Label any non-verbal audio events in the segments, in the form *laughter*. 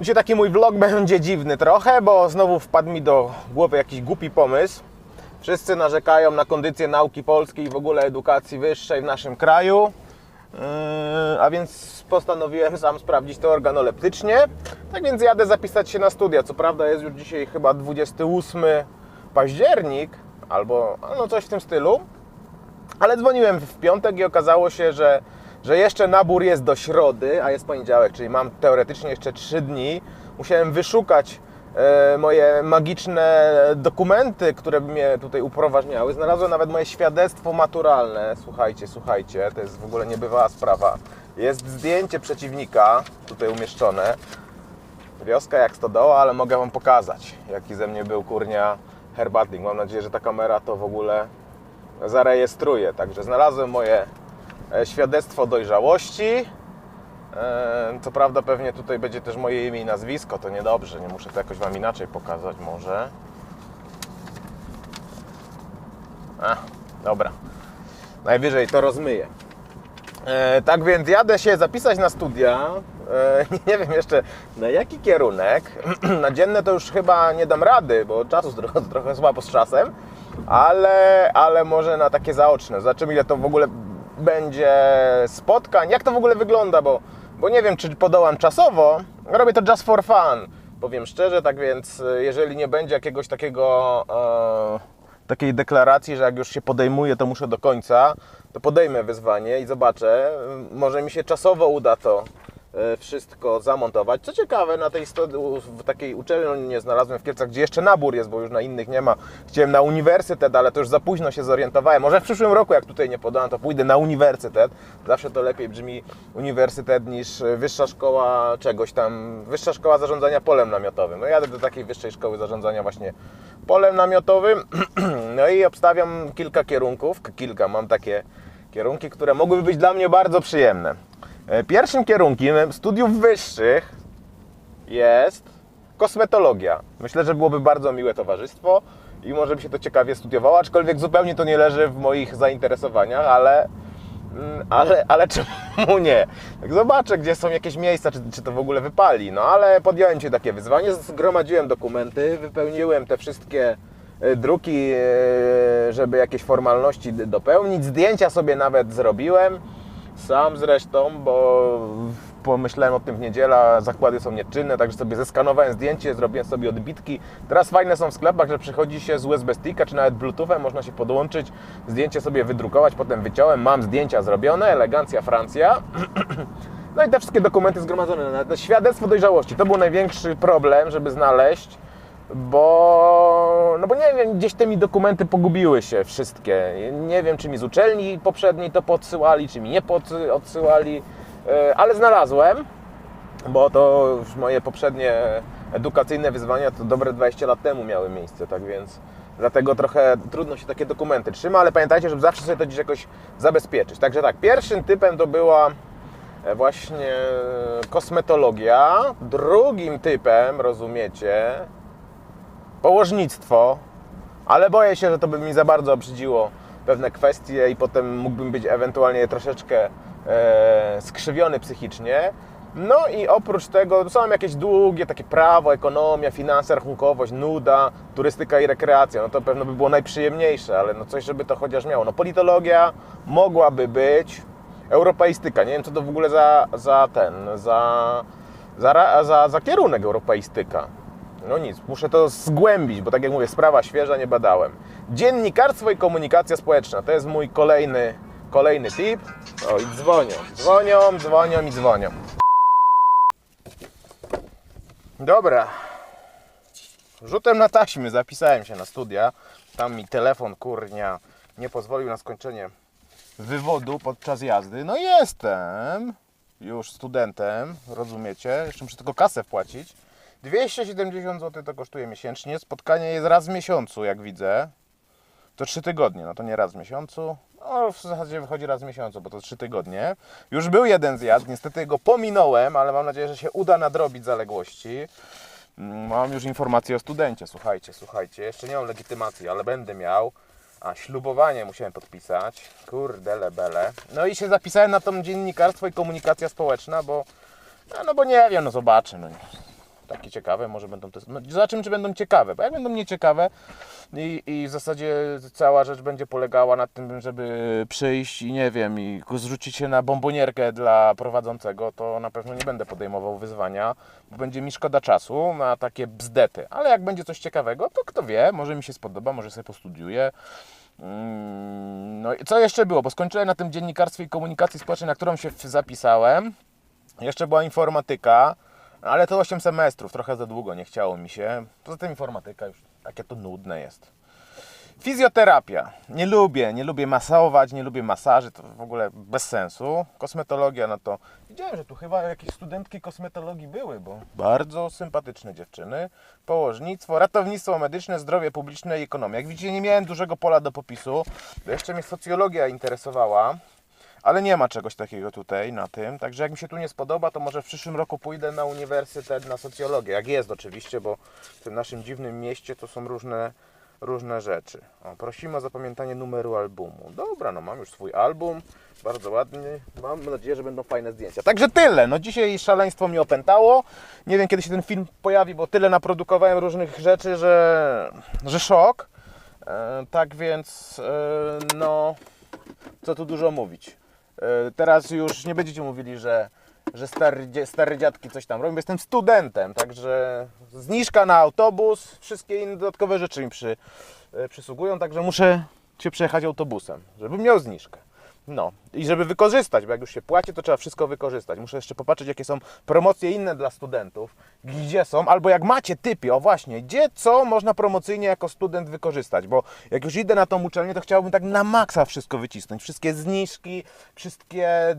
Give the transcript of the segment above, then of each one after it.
Dzisiaj taki mój vlog będzie dziwny trochę, bo znowu wpadł mi do głowy jakiś głupi pomysł. Wszyscy narzekają na kondycję nauki polskiej i w ogóle edukacji wyższej w naszym kraju. Yy, a więc postanowiłem sam sprawdzić to organoleptycznie. Tak więc jadę zapisać się na studia. Co prawda jest już dzisiaj chyba 28 październik, albo no coś w tym stylu. Ale dzwoniłem w piątek i okazało się, że, że jeszcze nabór jest do środy, a jest poniedziałek, czyli mam teoretycznie jeszcze 3 dni. Musiałem wyszukać e, moje magiczne dokumenty, które by mnie tutaj upoważniały. Znalazłem nawet moje świadectwo maturalne. Słuchajcie, słuchajcie, to jest w ogóle niebywała sprawa. Jest zdjęcie przeciwnika tutaj umieszczone. Wioska jak stodoła, ale mogę Wam pokazać, jaki ze mnie był kurnia herbatnik. Mam nadzieję, że ta kamera to w ogóle zarejestruje. Także znalazłem moje e, świadectwo dojrzałości. E, Co prawda pewnie tutaj będzie też moje imię i nazwisko, to niedobrze, nie muszę to jakoś Wam inaczej pokazać może. A, dobra. Najwyżej to rozmyję. E, tak więc jadę się zapisać na studia. E, *laughs* nie wiem jeszcze na jaki kierunek. *clears throat* na dzienne to już chyba nie dam rady, bo czasu *laughs* trochę, trochę słabo z czasem, ale, ale może na takie zaoczne. Zobaczymy ile to w ogóle będzie spotkań, jak to w ogóle wygląda, bo, bo nie wiem czy podołam czasowo. Robię to just for fun, powiem szczerze, tak więc e, jeżeli nie będzie jakiegoś takiego... E, takiej deklaracji, że jak już się podejmuję, to muszę do końca, to podejmę wyzwanie i zobaczę. Może mi się czasowo uda to e, wszystko zamontować. Co ciekawe, na tej w takiej uczelni nie znalazłem w Kielcach, gdzie jeszcze nabór jest, bo już na innych nie ma. Chciałem na uniwersytet, ale to już za późno się zorientowałem. Może w przyszłym roku, jak tutaj nie podam, to pójdę na uniwersytet. Zawsze to lepiej brzmi uniwersytet niż wyższa szkoła czegoś tam, wyższa szkoła zarządzania polem namiotowym. No jadę do takiej wyższej szkoły zarządzania właśnie polem namiotowym. *clears throat* No i obstawiam kilka kierunków, kilka, mam takie kierunki, które mogłyby być dla mnie bardzo przyjemne. E, Pierwszym kierunkiem studiów wyższych jest kosmetologia. Myślę, że byłoby bardzo miłe towarzystwo i może by się to ciekawie studiowało, aczkolwiek zupełnie to nie leży w moich zainteresowaniach, ale, mm, ale, ale *laughs* czemu nie? Tak zobaczę, gdzie są jakieś miejsca, czy, czy to w ogóle wypali. No ale podjąłem się takie wyzwanie, zgromadziłem dokumenty, wypełniłem te wszystkie e, druki, e, żeby jakieś formalności dopełnić. Zdjęcia sobie nawet zrobiłem, sam zresztą, bo pomyślałem o tym w niedzielę, zakłady są nieczynne, także sobie zeskanowałem zdjęcie, zrobiłem sobie odbitki. Teraz fajne są w sklepach, że przychodzi się z USB sticka, czy nawet bluetoothem, można się podłączyć, zdjęcie sobie wydrukować, potem wyciąłem, mam zdjęcia zrobione, elegancja Francja. *clears throat* No i te wszystkie dokumenty zgromadzone świadectwo dojrzałości. To był największy problem, żeby znaleźć, bo, no bo nie wiem, gdzieś te mi dokumenty pogubiły się wszystkie. Nie wiem, czy mi z uczelni poprzedniej to podsyłali, czy mi nie pod, odsyłali, e, ale znalazłem, bo to już moje poprzednie edukacyjne wyzwania to dobre 20 lat temu miały miejsce, tak więc dlatego trochę trudno się takie dokumenty trzyma, ale pamiętajcie, żeby zawsze sobie to gdzieś jakoś zabezpieczyć. Także tak, pierwszym typem to była e, właśnie kosmetologia, drugim typem, rozumiecie, położnictwo, ale boję się, że to by mi za bardzo obrzydziło pewne kwestie i potem mógłbym być ewentualnie troszeczkę e, skrzywiony psychicznie. No i oprócz tego są jakieś długie, takie prawo, ekonomia, finanse, rachunkowość, nuda, turystyka i rekreacja. No to pewno by było najprzyjemniejsze, ale no coś, żeby to chociaż miało. No politologia mogłaby być, europeistyka, nie wiem co to w ogóle za, za ten, za, za, za, za kierunek europeistyka. No nic, muszę to zgłębić, bo tak jak mówię, sprawa świeża, nie badałem. Dziennikarstwo i komunikacja społeczna to jest mój kolejny, kolejny tip. O i dzwonią, dzwonią, dzwonią i dzwonią. Dobra. Rzutem na taśmy zapisałem się na studia. Tam mi telefon, kurnia, nie pozwolił na skończenie wywodu podczas jazdy. No jestem już studentem, rozumiecie? Jeszcze muszę tylko kasę wpłacić. 270 zł to kosztuje miesięcznie. Spotkanie jest raz w miesiącu, jak widzę. To 3 tygodnie, no to nie raz w miesiącu. No, w zasadzie wychodzi raz w miesiącu, bo to 3 tygodnie. Już był jeden zjazd, niestety go pominąłem, ale mam nadzieję, że się uda nadrobić zaległości. Mm, Mam już informację o studencie, słuchajcie, słuchajcie. Jeszcze nie mam legitymacji, ale będę miał. A, ślubowanie musiałem podpisać. Kurde, lebele. No i się zapisałem na tą dziennikarstwo i komunikacja społeczna, bo no, no bo nie wiem, no zobaczę. No. Takie ciekawe, może będą te. No, zobaczymy, czy będą ciekawe, bo jak będą nieciekawe i, i w zasadzie cała rzecz będzie polegała na tym, żeby przyjść i nie wiem, i zrzucić się na bombonierkę dla prowadzącego, to na pewno nie będę podejmował wyzwania, bo będzie mi szkoda czasu na takie bzdety. Ale jak będzie coś ciekawego, to kto wie, może mi się spodoba, może sobie postudiuję. Mm, No i co jeszcze było? Bo skończyłem na tym dziennikarstwie i komunikacji społecznej, na którą się zapisałem. Jeszcze była informatyka, ale to 8 semestrów, trochę za długo, nie chciało mi się. Poza tym informatyka już takie to nudne jest. Fizjoterapia. Nie lubię, nie lubię masować, nie lubię masaży, to w ogóle bez sensu. Kosmetologia, no to widziałem, że tu chyba jakieś studentki kosmetologii były, bo bardzo sympatyczne dziewczyny. Położnictwo, ratownictwo medyczne, zdrowie publiczne i ekonomia. Jak widzicie, nie miałem dużego pola do popisu, jeszcze mnie socjologia interesowała. Ale nie ma czegoś takiego tutaj na tym, także jak mi się tu nie spodoba, to może w przyszłym roku pójdę na uniwersytet na socjologię, jak jest oczywiście, bo w tym naszym dziwnym mieście to są różne, różne rzeczy. O, prosimy o zapamiętanie numeru albumu. Dobra, no mam już swój album, bardzo ładny, mam nadzieję, że będą fajne zdjęcia. Także tyle, no dzisiaj szaleństwo mnie opętało, nie wiem kiedy się ten film pojawi, bo tyle naprodukowałem różnych rzeczy, że, że szok. E, tak więc, e, no, co tu dużo mówić. E, Teraz już nie będziecie mówili, że, że stary, dziadki coś tam robią. Jestem studentem, także zniżka na autobus, wszystkie inne dodatkowe rzeczy mi przy, e, przysługują, także muszę się przejechać autobusem, żebym miał zniżkę. No. I żeby wykorzystać, bo jak już się płaci, to trzeba wszystko wykorzystać. Muszę jeszcze popatrzeć, jakie są promocje inne dla studentów, gdzie są, albo jak macie typy, o właśnie, gdzie co można promocyjnie jako student wykorzystać, bo jak już idę na tą uczelnię, to chciałbym tak na maksa wszystko wycisnąć, wszystkie zniżki, wszystkie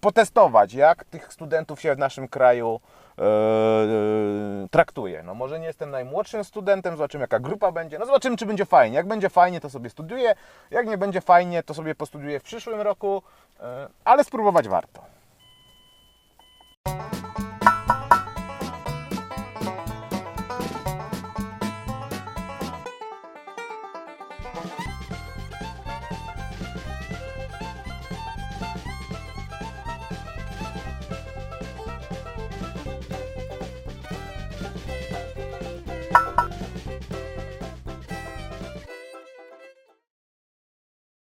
potestować, jak tych studentów się w naszym kraju e, e, traktuje. No może nie jestem najmłodszym studentem, zobaczymy jaka grupa będzie, no zobaczymy czy będzie fajnie. Jak będzie fajnie, to sobie studiuję, jak nie będzie fajnie, to sobie postudiuję w przyszłym roku, e, ale spróbować warto.